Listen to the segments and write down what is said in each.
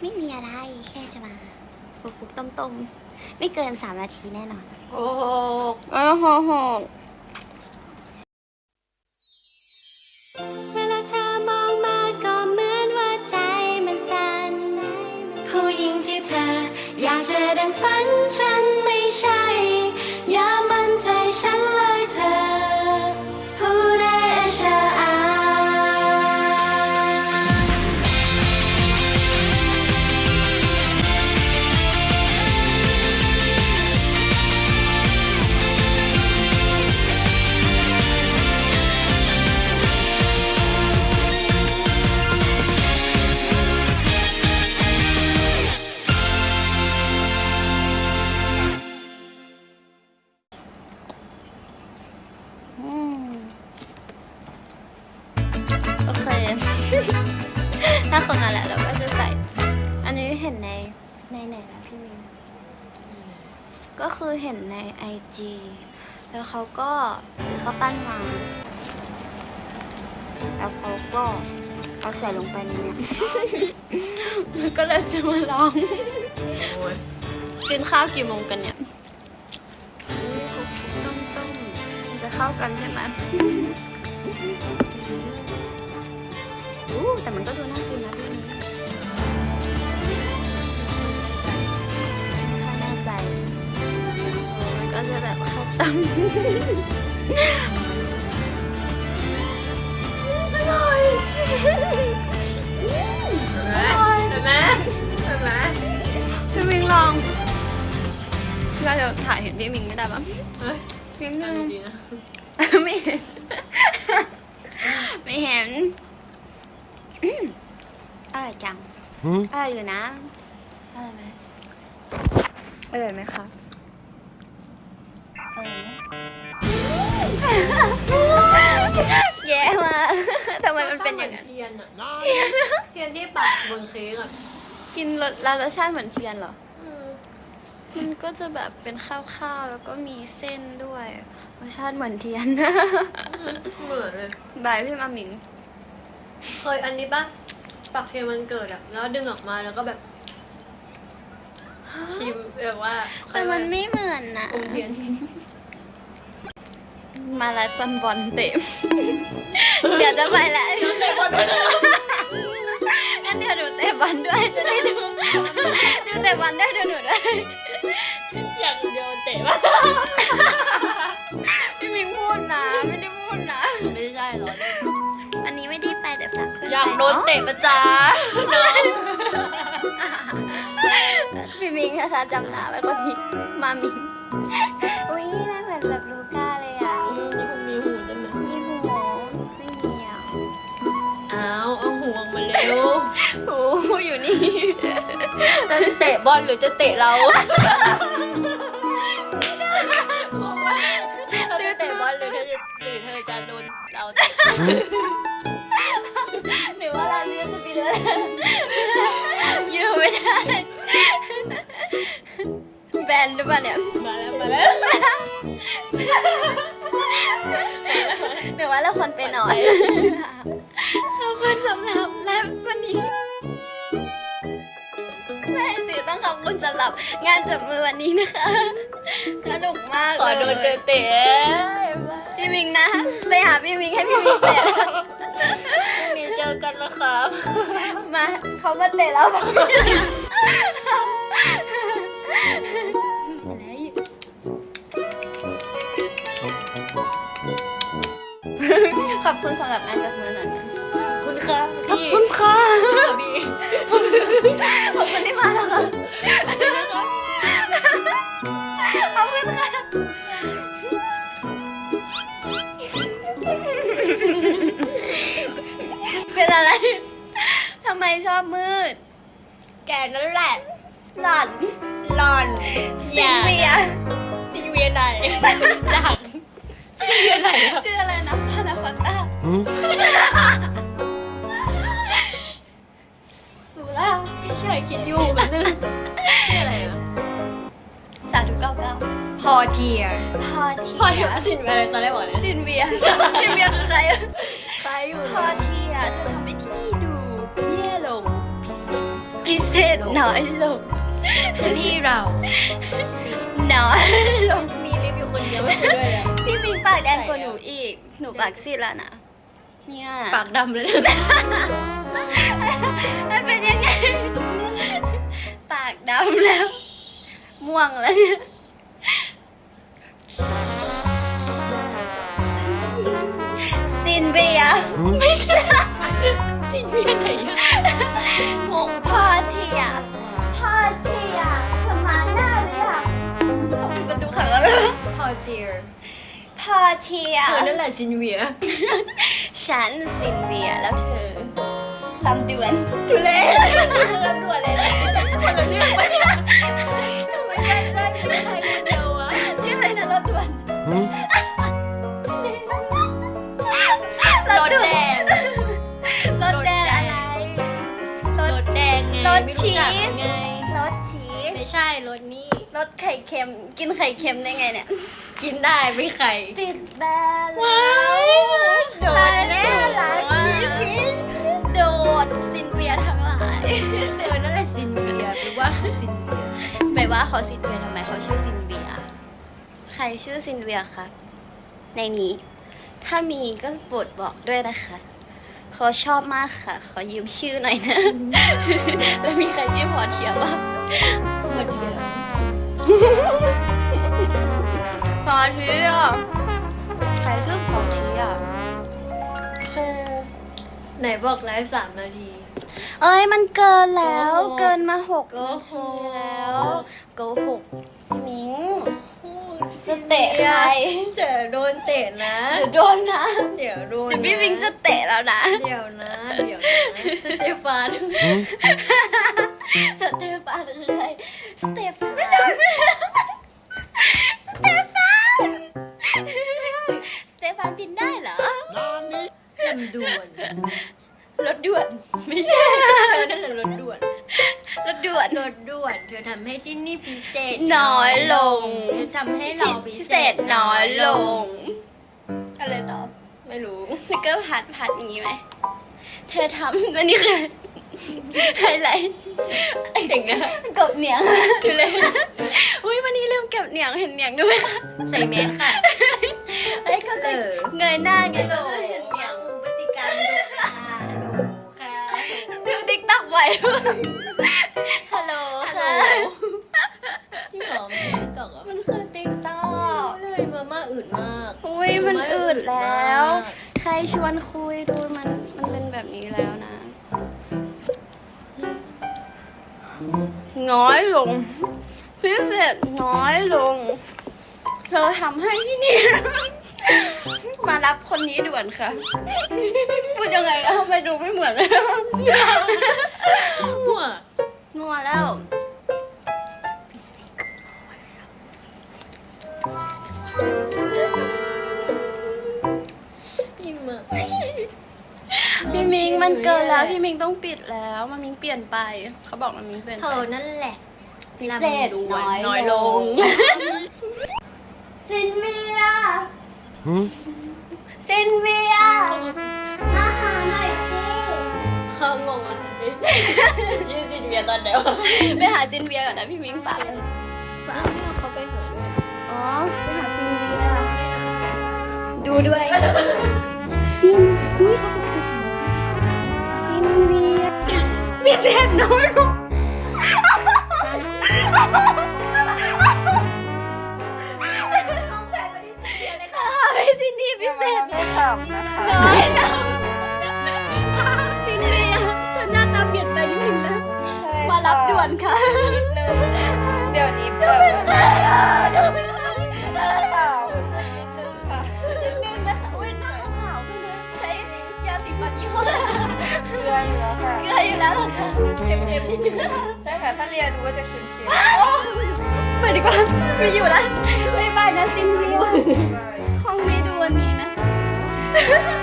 ไม่มีอะไรแค่จะมาคุกคุกต้มต้มๆไม่เกินสามนาทีแน่นอนโอ้โหโอ้โห ถ้าคนมาแหล้วเราก็จะใส่ อันนี้เห็นในในไหนนะพี่มินก็คือเห็นในไอจีแล้วเขาก็ซื้อข้าวปั้นมา แล้วเขาก็เอาใส่ลงไปในเนี้ยแล้วก็เลยจะมาลอง กินข้าวกี่โมงกันเนี่ยนี่คลุกๆต้มๆมันจะเข้ากันใช่ไหม อู้แต่มันก็ดูน่ากินนะพี่นี้ไม่แน่ใจโอ้มันก็จะแบบเข้าตั้งอร่อยเห็นไหมเห็นไหมพี่มิงลองเราจะถ่ายเห็นพี่มิงไม่ได้ปะเฮ้ยพี่มิงไม่เห็นไม่เห็น ร่อยจังอร่อยอยู่นะอะไรไหมอร่อยไหมคะอร่อยไหมแย่มากทำไมมันเป็นอย่างนั้น เทียนอะเทียนที่ปักบนเค้กอะกินรสแล้วรสชาติเหมือนเทียนเหรอ อืมมันก็จะแบบเป็นข้าวๆ แล้วก็มีเส้นด้วยรสชาติเหมือนเทียน เหมือนเลย บายพี่มามิง เคยอันนี้ปะ ปักเทียนมันเกิดอะแล้วดึงออกมาแล้วก็แบบชิมแบบว่าแต่มันไม่เหมือนนะอมเทียน มาไลฟ์ตอนบอลเตะเดี๋ยวจะไปแล้วเตะบอลด้วยงั้นเดี๋ยวหนูเตะบอลด้วยจะได้ดูดูเตะบอลด้วยดูหนูด้วยอย โดนเตะประจานน้องพี่มิงนะคะจำหน้าไว้คนนี้มามิงอุ้ยน่าเหมือนแบบลูก้าเลยอะอืมนี่คงมีหูได้ไหมมีหูไม่มีอะอ้าวเอาหูออกมาเร็วหูอยู่นี่ จะเตะบอลหรือจะเตะเราเธอจะเตะบอลหรือเธอจะหรือเธอจะโดนเราเตะหรือ ว่าร้านนี้จะปิดเลยอยู่ไม่ได้แบนหรือเปล่าเนี่ยมาแล้วมาแล้วหรือว่าเราคนไปหน่อยขอบคุณสำหรับแลบวันนี้แม่สิต้องขอบคุณสำหรับงานจับมือวันนี้นะคะสนุกมากขอโดนเลยเตะพี่มิงนะ ไปหาพี่มิงให้พี่มิงเตะ นะมีเจอกันนะครับ มาเขามาเตะเราบอกขอบคุณสำหรับงานจับมือหน่อยนะคุณครับขอบพี่คุณค่ะพี่ขอบคุณที่มาแล้วค่ะขอบคุณค่ะ ชอบมืด แกนั่นแหละ หล่อน หลอนซินเวียซีเวียไหนจากซีเวียไหนอะชื่ออะไรนะพานาคอตต้าสุราไม่ใช่คิดอยู่แบบนึงชื่ออะไรอะสาธุเก้าเก้าพอเทียพอทีพอเทียสินอะไรตอนแรกบอกเลยซินเวียซินเวียคือใครอะ ใครอยู่พอทีอะเธอทำให้ที่ เศษน้อยลงฉันพี่เรา น้อยลงมีลิฟต์อยู่คนเดียวไม่คุยด้วยเลยพี่มิงปากแดงกว่าหนูอีก หนูปากซีดแล้วนะ เนี่ย ปากดำเลยนะมันเป็นยังไง ปากดำแล้ว ม่วงแล้วเนี่ยซินเบียร์ไม่ใช่ซินเบียร์ไหนอะ งงพอเทียพอเทียเธอมาหน้าหรือยังเขาปิดประตูขังแล้วเหรอพอเจียร์พอเทียเธอนั่นแหละซินเวีย ฉันซินเบียร์แล้วเธอลำดวนทุเรศลำดวนเลยนะคนละเรื่อง ไม่ใช่รถนี่รถไข่เค็ม กินไข่เค็มได้ไงเนี่ย กินได้ไม่ไข่ติดแบนว้ายโดนแน่หลายว้าชียวิตโดนซินเบียร์ทั้งหลายเธอนั่นแหละซินเวียไปว่าคือซินเวียไปว่าเขาซินเบียร์ทำไมเขาชื่อซินเบียร์ใครชื่อซินเบียร์คะในนี้ ถ้ามีก็โปรดบอกด้วยนะคะเขาชอบมากค่ะ ขอยืมชื่อหน่อยนะ แล้วมีใครชื่อพอเทียบ้าง หมดเยอะพอเทียใครชื่อพอเทียคือไหนบอกไลฟ์สามนาที เอ้ยมันเกินแล้ว โกหก เกินมาหกโกนาหทีกแล้วโกหกมิงจะเตะใครเดี๋ยวโดนเตะนะหรือโดนนะเดี๋ยวโดนเดี๋ยวพี่มิงจะเตะแล้วนะ เดี๋ยวนะ เดี๋ยวนะสเตฟาน สเตฟานคือใครสเตฟานสเตฟานสเตฟานบินได้เหรอลำดวนรถด่วนไม่ใช่เธอนั่นแหละรถด่วนรถด่วนรถด่วน เธอทำให้ที่นี่พิเศษน้อยลง เธอทำให้เราพิพิเศเศษษน้อยลงอะไรต่อไม่รู้นี่ก็ผัดผัดอย่างนี้ไหมเธอทำอันนี้คือ ไฮไลท์เก่งนะกบเหนียงเลยอุ้ยวันนี้ลืมเก็บเหนียงเห็นเหนียงด้วยไหมคะใส่แมสค่ะเอ้ยเขาจะเออเงยหน้าไงฮัลโหลก็จะเห็นเหนียงปฏิการดูค่ะฮัลโหลค่ะดูติ๊กต็อกไว้ฮัลโหลค่ะที่หอมติ๊กต็อกอะมันคือติ๊กต็อกเลยมาม่าอืดมากอุ้ยมันอืดแล้ว ใครชวนคุยดูมันมันเป็นแบบนี้แล้วนะ น้อยลง พิเศษน้อยลง เธอทำให้ที่นี่ มารับคนนี้ด่วนค่ะ พูดยังไงก็ไมดูไม่เหมือนเลยหัวหัวแล้ว มิงมันเกินแล้วพี่มิงต้องปิดแล้วมันมิงเปลี่ยนไป เขาบอกมันมิงเปลี่ยนเธไปอนั่นแหละพิเศษลำดวนน้อยน้อยลง ซินเวียซินเวียมาหาหน่อยสิเขางงอะชื่อจินเวียตอนเดียวไปหาซินเวียก่อนนะพี่มิงฝากเลยฟ้าเขาไปหาด้วยอ๋อไปหาซินเวียดูด้วยซินอุ้ยเขา บอกดู เกลืออยู่แล้วค่ะเกลืออยู่แล้วเหรอคะเค็มๆนิดนึงใช่ค่ะถ้าเรียนดูว่าจะเค็มโอ้ไปดีกว่าไม่อยู่แล้วบ๊ายบายนะซินวิวๆห้องไม่ดูวันนี้นะ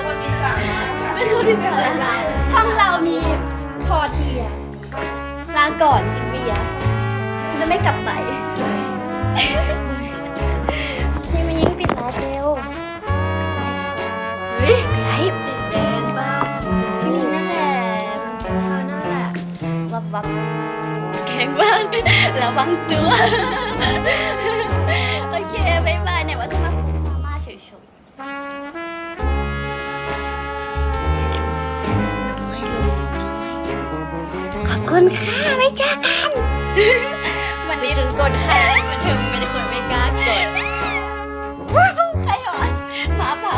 คนมีสาระค่ะไม่รู้ที่เป็นอะไรห้องเรามีพอเทียลาก่อนซินเวียจะไม่กลับไปพี่มิงปิดร้าเร็วเฮ้ยไลฟ์ แข็งมากระวังตัว โอเคบายบายเนี่ยว่าจะมาคุกมาม่าเฉยๆขอบคุณค่ะไว้เจอกันวันนี้ฉันกดให้มันเธอเป็นคนไม่กล้ากดใครหรอหมาเผา